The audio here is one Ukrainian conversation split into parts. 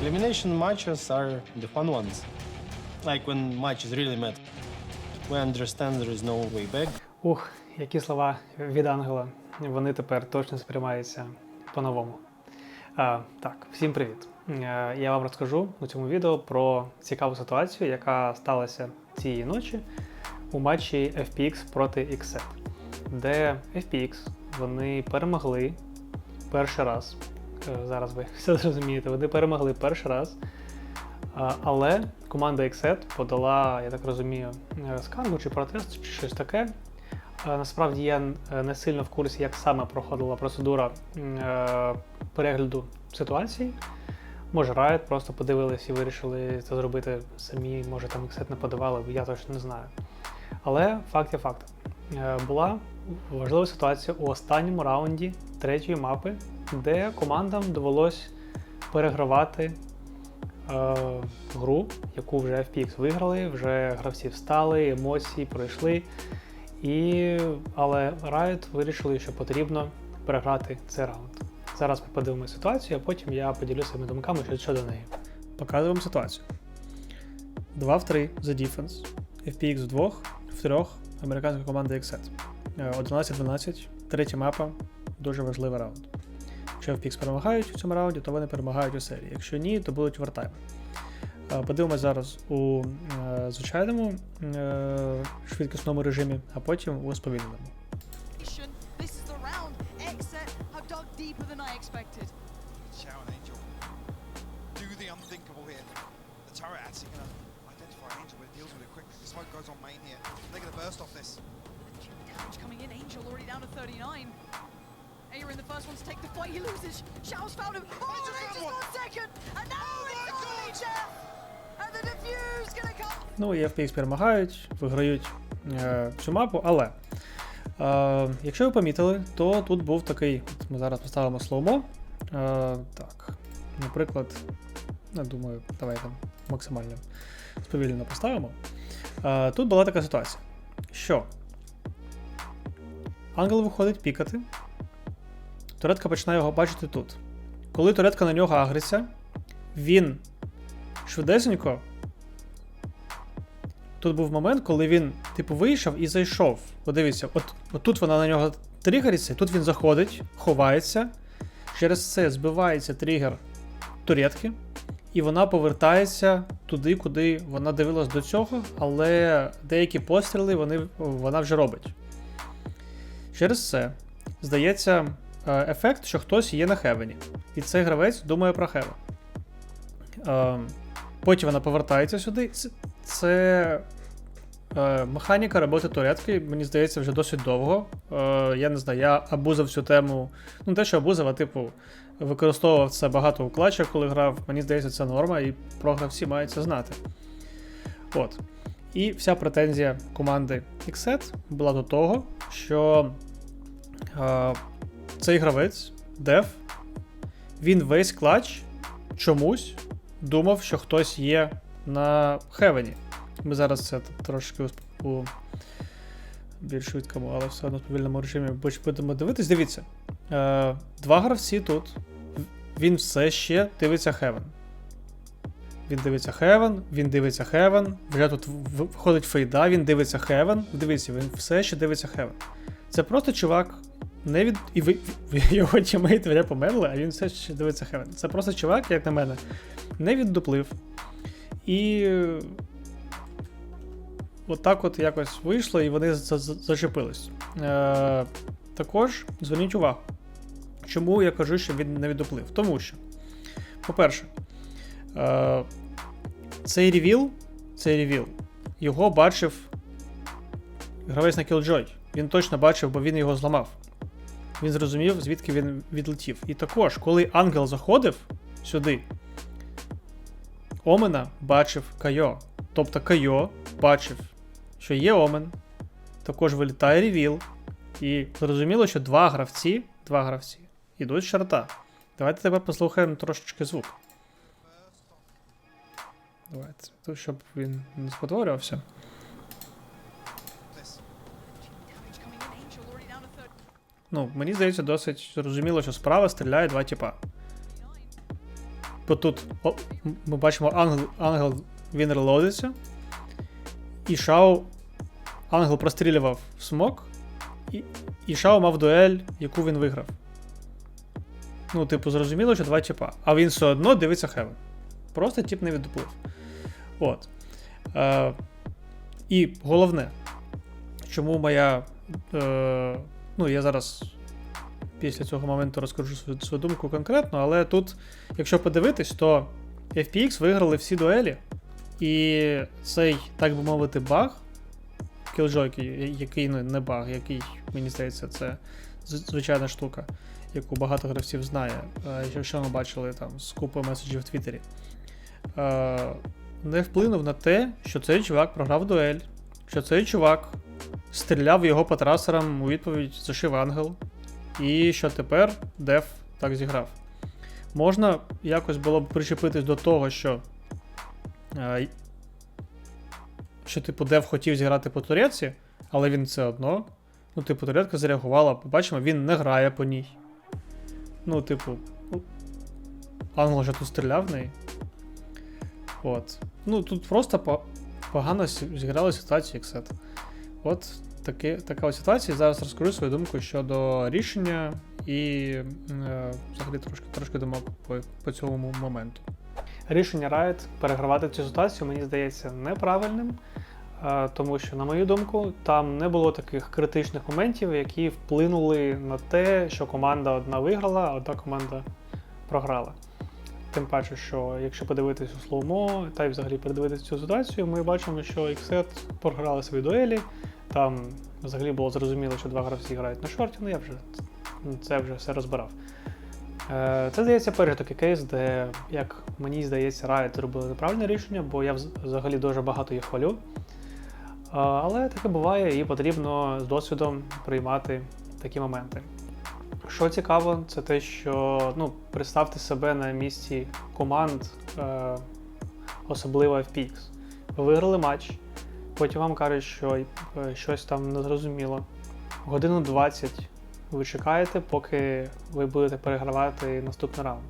Elimination matches are the fun ones. Like when matches really matter. We understand there is no way back. Ух, які слова від Ангела. Вони тепер точно сприймаються по-новому. Так, всім привіт. Е, Я вам розкажу у цьому відео про цікаву ситуацію, яка сталася цієї ночі у матчі FPX проти XSET, де FPX вони перемогли перший раз. Е, Зараз ви все зрозумієте, вони перемогли перший раз. Але команда XSET подала, я так розумію, е, скаргу чи протест, чи щось таке. Е, Насправді я не сильно в курсі, як саме проходила процедура перегляду ситуації. Може, Riot просто подивились і вирішили це зробити самі, може там XSET не подавали, я точно не знаю. Але факт є факт. Була важлива ситуація у останньому раунді третьої мапи, де командам довелось перегравати е, гру, яку вже FPX виграли, вже гравці встали, емоції пройшли. І, але Riot вирішили, що потрібно переграти цей раунд. Зараз ми подивимося ситуацію, а потім я поділюся своїми думками щодо- неї. Показуємо ситуацію. 2 в 3 за дефенс. FPX в двох, в трьох американська команда XSET. Е, 11-12, третя мапа, дуже важливий раунд. Якщо FPX перемагають у цьому раунді, то вони перемагають у серії. Якщо ні, то будуть вертайми. Е, Подивимось зараз у е, звичайному е, швидкісному режимі, а потім у сповільненому. Coming in. Angel already down to 39. Ayer in the first one to take the fight. He loses. Showers found him. Oh, Angel's got one. second. And now Oh it's only Jeff. And the diffuse gonna come. Ну і FPX перемагають, виграють е, цю мапу, але е, якщо ви помітили, то тут був такий. От ми зараз поставимо слоумо. Е, так, наприклад, я думаю, давайте максимально сповільнено поставимо. Е, тут була така ситуація, що ангел виходить пікати, туретка починає його бачити тут. Коли туретка на нього агриться, він швидесенько Тут був момент, коли він, типу, вийшов і зайшов. Подивіться, от, от тут вона на нього тригериться, тут він заходить, ховається. Через це збивається тригер туретки, і вона повертається туди, куди вона дивилась до цього, але деякі постріли вони, вона вже робить. Через це здається ефект, що хтось є на хевені. І цей гравець думає про хевен. Е, Потім вона повертається сюди. Це, е, механіка роботи туретки, мені здається, вже досить довго. Е, я не знаю, я абузив цю тему. Ну, те, що абузив, а типу, використовував це багато у клатчах, коли грав. Мені здається, це норма, і про гравці мають це знати. От. І вся претензія команди XSET була до того, що е, цей гравець, Дев, він весь клатч чомусь думав, що хтось є на Хевені. Ми зараз це трошки у, більш швидкому, але все одно в повільному режимі будемо дивитись. Дивіться. Е, два гравці тут. Він все ще дивиться Хевен. Він дивиться Хевен, він дивиться Хевен. Вже тут в- входить фейда, він дивиться Хевен. Дивіться, він все ще дивиться Хевен. Це просто чувак. Не від. І ви, його тімейти вже померли, а він все ще дивиться Хевен. Це просто чувак, як на мене, не віддуплив. І е, от от якось вийшло, і вони за- за- зачепились. Е, також зверніть увагу, чому я кажу, що він не віддуплив. Тому що, по-перше, е, цей ревіл, цей ревіл, його бачив гравець на Killjoy. Він точно бачив, бо він його зламав. Він зрозумів, звідки він відлетів. І також, коли ангел заходив сюди, Омена бачив Кайо. Тобто Кайо бачив, що є Омен, також вилітає ревіл. І зрозуміло, що два гравці, два гравці ідуть з шарта. Давайте тепер послухаємо трошечки звук. Давайте, щоб він не спотворювався. This. Damage coming in. Angel already down to 39. Ну, мені здається, досить зрозуміло, що справа стріляє два тіпа. типу, тут о, ми бачимо ангел, ангел він релодиться, і Шао ангел прострілював в смок, і, і Шао мав дуель, яку він виграв. Ну, типу, зрозуміло, що два типа. А він все одно дивиться Хевен. Просто тип не віддуплив. От. Е, і головне, чому моя. Е, ну, я зараз після цього моменту розкажу свою, свою думку конкретно, але тут, якщо подивитись, то FPX виграли всі дуелі, і цей, так би мовити, баг, кілджойки, який ну, не баг, який, мені здається, це звичайна штука, яку багато гравців знає, е, що- що ми бачили там з купою меседжів в Твіттері. Е, не вплинув на те, що цей чувак програв дуель, що цей чувак стріляв його по трасерам у відповідь зашив ангел, і що тепер Деф так зіграв. Можна якось було б причепитись до того, що. е, що, типу, Дев хотів зіграти по туреці, але він все одно. Ну, типу, туретка зреагувала, побачимо, він не грає по ній. Ну, типу, ну, Ангел же тут стріляв в неї. От. Ну, тут просто погано зіграли ситуацію, як сет. От таки, така ось ситуація. Зараз розкажу свою думку щодо рішення і е, взагалі трошки, трошки думок по, по цьому моменту. Рішення Riot перегравати цю ситуацію, мені здається, неправильним. е, Тому що, на мою думку, там не було таких критичних моментів, які вплинули на те, що команда одна виграла, а одна команда програла. Тим паче, що якщо подивитись у слоумо та й взагалі передивитись цю ситуацію, ми бачимо, що Xset програли свої дуелі. Там взагалі було зрозуміло, що два гравці грають на шорті, ну я вже це вже все розбирав. Е, Це здається перший такий кейс, де, як мені здається, Riot зробили неправильне рішення, бо я взагалі дуже багато їх хвалю. Е, Але таке буває і потрібно з досвідом приймати такі моменти. Що цікаво, це те, що ну, представте себе на місці команд, е, особливо FPX. Ви виграли матч, потім вам кажуть, що е, щось там незрозуміло. Годину 20 ви чекаєте, поки ви будете перегравати наступний раунд.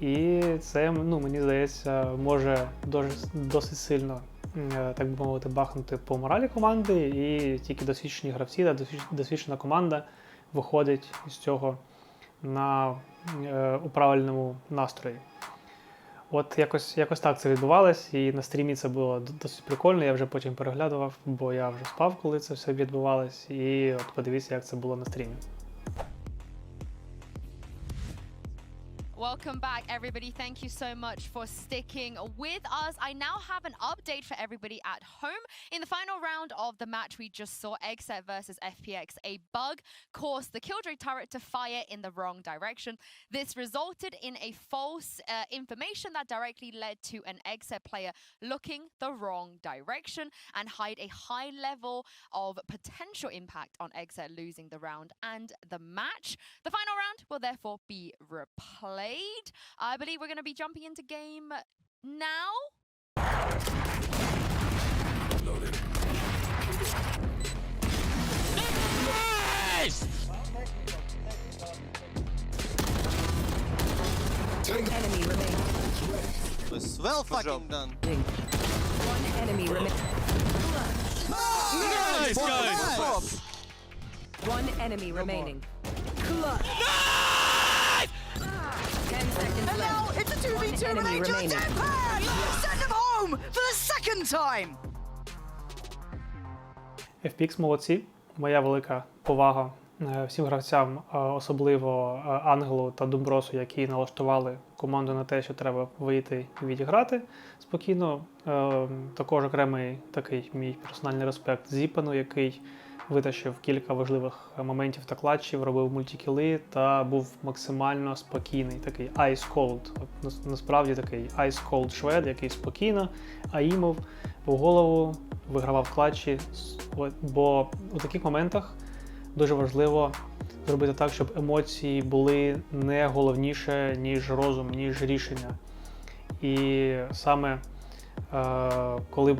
І це, ну, мені здається, може досить сильно, е, так би мовити, бахнути по моралі команди, і тільки досвідчені гравці та досвідчена команда виходить із цього на, е, у правильному настрої. От якось, якось так це відбувалось, і на стрімі це було досить прикольно. Я вже потім переглядував, бо я вже спав, коли це все відбувалось. І от подивіться, як це було на стрімі. Welcome back, everybody. Thank you so much for sticking with us. I now have an update for everybody at home. In the final round of the match, we just saw Eggset versus FPX. A bug caused the Killjoy turret to fire in the wrong direction. This resulted in a false uh, information that directly led to an Eggset player looking the wrong direction and hide a high level of potential impact on Eggset losing the round and the match. The final round will therefore be replayed. I believe we're going to be jumping into game now. enemy remaining. was well fucking done. One enemy remaining. Nice, guys. One enemy remaining. Ten now left. it's a 2v2 One and enemy Angel remaining. Jetpack! Send them home for the second time! FPX молодці. Моя велика повага е, всім гравцям, е, особливо е, Ангелу та Думбросу, які налаштували команду на те, що треба вийти і відіграти спокійно. Також окремий такий мій персональний респект Зіпану, який витащив кілька важливих моментів та клатчів, робив мультикіли та був максимально спокійний, такий ice cold. Насправді такий ice cold швед, який спокійно аїмов в голову, вигравав клатчі. Бо у таких моментах дуже важливо зробити так, щоб емоції були не головніше, ніж розум, ніж рішення. І саме е, коли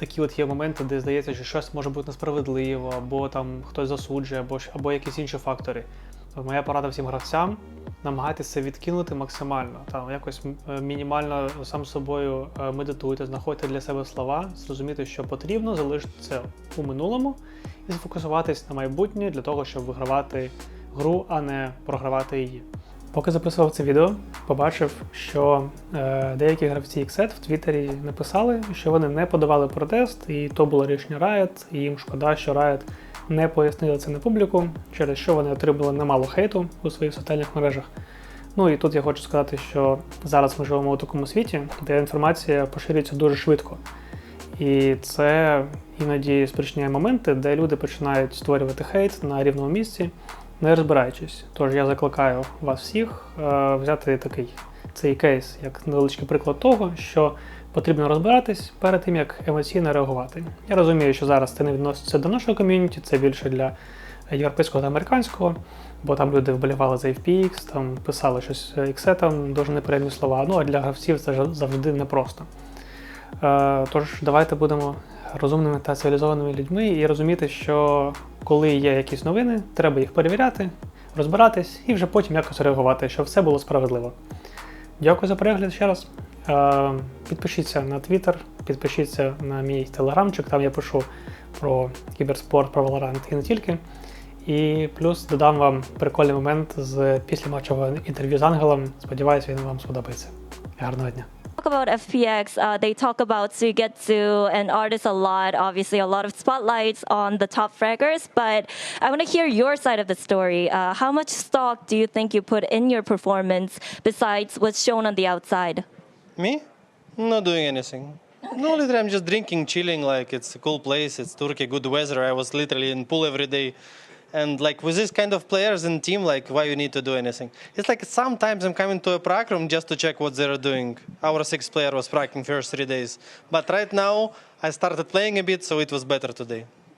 такі от є моменти, де здається, що щось може бути несправедливо, або там хтось засуджує, або, або якісь інші фактори. Моя порада всім гравцям намагайтеся відкинути максимально. Там якось е, мінімально сам собою е, медитуйте, знаходьте для себе слова, зрозуміти, що потрібно, залишити це у минулому і сфокусуватись на майбутнє для того, щоб вигравати гру, а не програвати її. Поки записував це відео, побачив, що е, деякі гравці XSET в Твіттері написали, що вони не подавали протест, і то було рішення Riot, і їм шкода, що Riot не пояснили це на публіку, через що вони отримали немало хейту у своїх соціальних мережах. Ну і тут я хочу сказати, що зараз ми живемо у такому світі, де інформація поширюється дуже швидко. І це іноді спричиняє моменти, де люди починають створювати хейт на рівному місці, не розбираючись. Тож я закликаю вас всіх е, взяти такий цей кейс як невеличкий приклад того, що потрібно розбиратись перед тим, як емоційно реагувати. Я розумію, що зараз це не відноситься до нашого ком'юніті, це більше для європейського та американського, бо там люди вболівали за FPX, там писали щось XE, там дуже неприємні слова. Ну а для гравців це завжди непросто. Е, Тож давайте будемо розумними та цивілізованими людьми і розуміти, що коли є якісь новини, треба їх перевіряти, розбиратись і вже потім якось реагувати, щоб все було справедливо. Дякую за перегляд ще раз. Е, Підпишіться на Twitter, підпишіться на мій телеграмчик, там я пишу про кіберспорт, про Valorant і не тільки. І плюс додам вам прикольний момент з післяматчевого інтерв'ю з Ангелом. Сподіваюся, він вам сподобається. Гарного дня! Talk about FPX, uh, they talk about Suigetsu and artists a lot. Obviously, a lot of spotlights on the top fraggers. But I want to hear your side of the story. Uh, how much stock do you think you put in your performance besides what's shown on the outside? Me? Not doing anything. No, literally, I'm just drinking, chilling. Like it's a cool place. It's Turkey, good weather. I was literally in pool every day, and like with this kind of players in team, like why you need to do anything? It's like sometimes I'm coming to a prac room just to check what they're doing. Our sixth player was pracking first three days, but right now I started playing a bit, so it was better today.